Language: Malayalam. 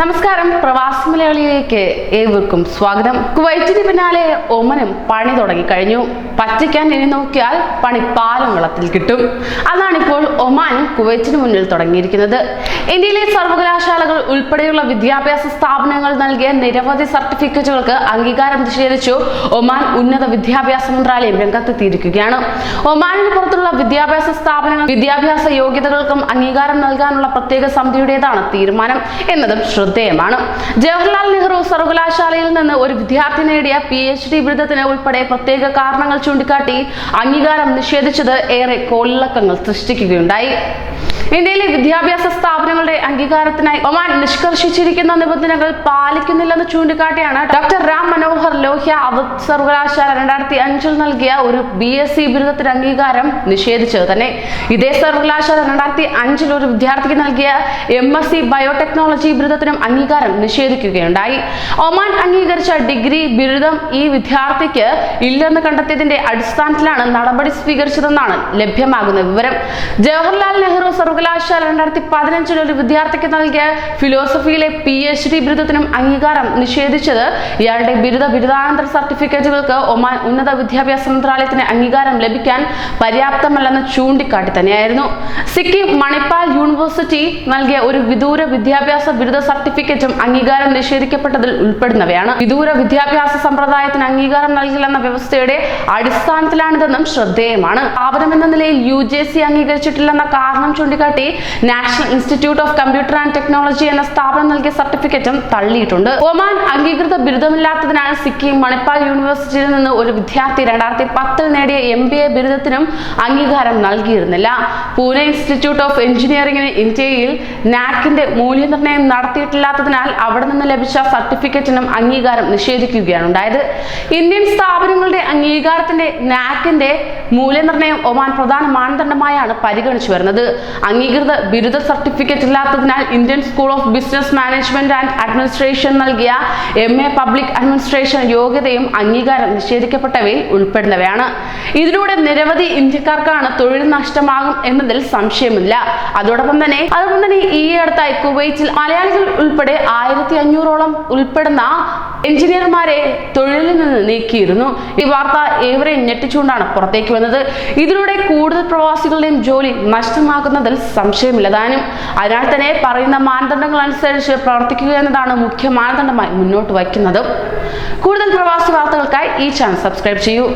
നമസ്കാരം. പ്രവാസി മലയാളിയിലേക്ക് ഏവർക്കും സ്വാഗതം. കുവൈറ്റിന് പിന്നാലെ ഒമനും പണി തുടങ്ങിക്കഴിഞ്ഞു. പറ്റിക്കാൻ ഇനി നോക്കിയാൽ പണി പാലം വെള്ളത്തിൽ കിട്ടും. അതാണിപ്പോൾ ഒമാൻ കുവൈറ്റിന് മുന്നിൽ തുടങ്ങിയിരിക്കുന്നത്. ഇന്ത്യയിലെ സർവകലാശാലകൾ ഉൾപ്പെടെയുള്ള വിദ്യാഭ്യാസ സ്ഥാപനങ്ങൾ നൽകിയ നിരവധി സർട്ടിഫിക്കറ്റുകൾക്ക് അംഗീകാരം നിഷേധിച്ചു. ഒമാൻ ഉന്നത വിദ്യാഭ്യാസ മന്ത്രാലയം രംഗത്തെത്തിയിരിക്കുകയാണ്. ഒമാനിന് പുറത്തുള്ള വിദ്യാഭ്യാസ സ്ഥാപനങ്ങൾ വിദ്യാഭ്യാസ യോഗ്യതകൾക്കും അംഗീകാരം നൽകാനുള്ള പ്രത്യേക സമിതിയുടേതാണ് തീരുമാനം എന്നതും ശ്രദ്ധേയമാണ്. ജവഹർലാൽ നെഹ്റു സർവകലാശാലയിൽ നിന്ന് ഒരു വിദ്യാർത്ഥി നേടിയ പി എച്ച് ഡി ബിരുദത്തിന് ഉൾപ്പെടെ പ്രത്യേക കാരണങ്ങൾ ചൂണ്ടിക്കാട്ടി അംഗീകാരം നിഷേധിച്ചത് ഏറെ കോളിളക്കങ്ങൾ സൃഷ്ടിക്കുകയുണ്ടായി. ഇന്ത്യയിലെ വിദ്യാഭ്യാസ സ്ഥാപനങ്ങളുടെ അംഗീകാരത്തിനായി ഒമാൻ നിഷ്കർഷിച്ചിരിക്കുന്ന നിബന്ധനകൾ പാലിക്കുന്നില്ലെന്ന് ചൂണ്ടിക്കാട്ടിയാണ് ഡോക്ടർ രാം മനോഹർ ലോഹ്യ അവധ് സർവകലാശാല രണ്ടായിരത്തി അഞ്ചിൽ നൽകിയ ഒരു ബി എസ് സി ബിരുദത്തിന് അംഗീകാരം നിഷേധിച്ചത്. തന്നെ ഇതേ സർവകലാശാല രണ്ടായിരത്തി അഞ്ചിൽ ഒരു വിദ്യാർത്ഥിക്ക് നൽകിയ എം എസ് സി ബയോടെക്നോളജി ബിരുദത്തിനും അംഗീകാരം നിഷേധിക്കുകയുണ്ടായി. ഒമാൻ അംഗീകരിച്ച ഡിഗ്രി ബിരുദം ഈ വിദ്യാർത്ഥിക്ക് ഇല്ലെന്ന് കണ്ടെത്തിയതിന്റെ അടിസ്ഥാനത്തിലാണ് നടപടി സ്വീകരിച്ചതെന്നാണ് ലഭ്യമാകുന്ന വിവരം. ജവഹർലാൽ നെഹ്റു സർവകലാശാല രണ്ടായിരത്തി പതിനഞ്ചിൽ ഒരു വിദ്യാർത്ഥിക്ക് നൽകിയ ഫിലോസഫിയിലെ പി എച്ച് ഡി ബിരുദത്തിനും അംഗീകാരം നിഷേധിച്ചത്. ഇയാളുടെ ബിരുദ ബിരുദാനന്തര സർട്ടിഫിക്കറ്റുകൾക്ക് ഒമാൻ ഉന്നത വിദ്യാഭ്യാസ മന്ത്രാലയത്തിന് അംഗീകാരം ലഭിക്കാൻ പര്യാപ്തമല്ലെന്ന് ചൂണ്ടിക്കാട്ടി തന്നെയായിരുന്നു. സിക്കിം മണിപ്പാൽ യൂണിവേഴ്സിറ്റി നൽകിയ ഒരു വിദൂര വിദ്യാഭ്യാസ ബിരുദ സർട്ടിഫിക്കറ്റും അംഗീകാരം നിഷേധിക്കപ്പെട്ടതിൽ ഉൾപ്പെടുന്നവയാണ്. വിദൂര വിദ്യാഭ്യാസ സമ്പ്രദായത്തിന് അംഗീകാരം നൽകില്ലെന്ന വ്യവസ്ഥയുടെ അടിസ്ഥാനത്തിലാണിതെന്നും ശ്രദ്ധേയമാണ്. സ്ഥാപനം എന്ന നിലയിൽ യു ജെ സി അംഗീകരിച്ചിട്ടില്ലെന്ന കാരണം ചൂണ്ടിക്കാട്ടി national institute of computer and technology എന്ന സ്ഥാപനം നൽകിയ സർട്ടിഫിക്കറ്റും തള്ളിയിട്ടുണ്ട്. ഒമാൻ അംഗീകൃത ബിരുദമില്ലാത്തതിനാൽ സിക്കിം മണിപ്പാൽ യൂണിവേഴ്സിറ്റിയിൽ നിന്ന് ഒരു വിദ്യാർത്ഥി രണ്ടായിരത്തി പത്തിൽ നേടിയ എം ബി എ ബിരുദത്തിനും അംഗീകാരം നൽകിയിരുന്നില്ല. പൂനെ ഇൻസ്റ്റിറ്റ്യൂട്ട് ഓഫ് എഞ്ചിനീയറിംഗിന് ഇന്ത്യയിൽ നാക്കിന്റെ മൂല്യനിർണയം നടത്തിയിട്ടില്ലാത്തതിനാൽ അവിടെ നിന്ന് ലഭിച്ച സർട്ടിഫിക്കറ്റിനും അംഗീകാരം നിഷേധിക്കുകയാണ് ഉണ്ടായത്. ഇന്ത്യൻ സ്ഥാപനങ്ങളുടെ അംഗീകാരത്തിന്റെ നാക്കിന്റെ മൂല്യനിർണയം ഒമാൻ പ്രധാന മാനദണ്ഡമായാണ് പരിഗണിച്ചു വരുന്നത്. അംഗീകൃത ബിരുദ സർട്ടിഫിക്കറ്റ് ഇല്ലാത്തതിനാൽ Indian school of business management and administration നൽകിയ എം എ പബ്ലിക് അഡ്മിനിസ്ട്രേഷൻ യോഗ്യതയും അംഗീകാരം നിഷേധിക്കപ്പെട്ടവയിൽ ഉൾപ്പെടുന്നവയാണ്. ഇതിലൂടെ നിരവധി ഇന്ത്യക്കാർക്കാണ് തൊഴിൽ നഷ്ടമാകും എന്നതിൽ സംശയമില്ല. അതോടൊപ്പം തന്നെ അതോടൊപ്പം തന്നെ ഈ അടുത്തായി കുവൈറ്റിൽ മലയാളികൾ ഉൾപ്പെടെ ആയിരത്തി അഞ്ഞൂറോളം ഉൾപ്പെടുന്ന എഞ്ചിനീയർമാരെ തൊഴിലിൽ നിന്ന് നീക്കിയിരുന്നു. ഈ വാർത്ത ഏവരെയും ഞെട്ടിച്ചുകൊണ്ടാണ് പുറത്തേക്ക് വന്നത്. ഇതിലൂടെ കൂടുതൽ പ്രവാസികളുടെയും ജോലി നഷ്ടമാകുന്നതിൽ സംശയമില്ല. താനും അതിനാൽ തന്നെ പറയുന്ന മാനദണ്ഡങ്ങൾ അനുസരിച്ച് പ്രവർത്തിക്കുക എന്നതാണ് മുഖ്യ മാനദണ്ഡമായി മുന്നോട്ട് വയ്ക്കുന്നത്. കൂടുതൽ പ്രവാസി വാർത്തകൾക്കായി ഈ ചാനൽ സബ്സ്ക്രൈബ് ചെയ്യൂ.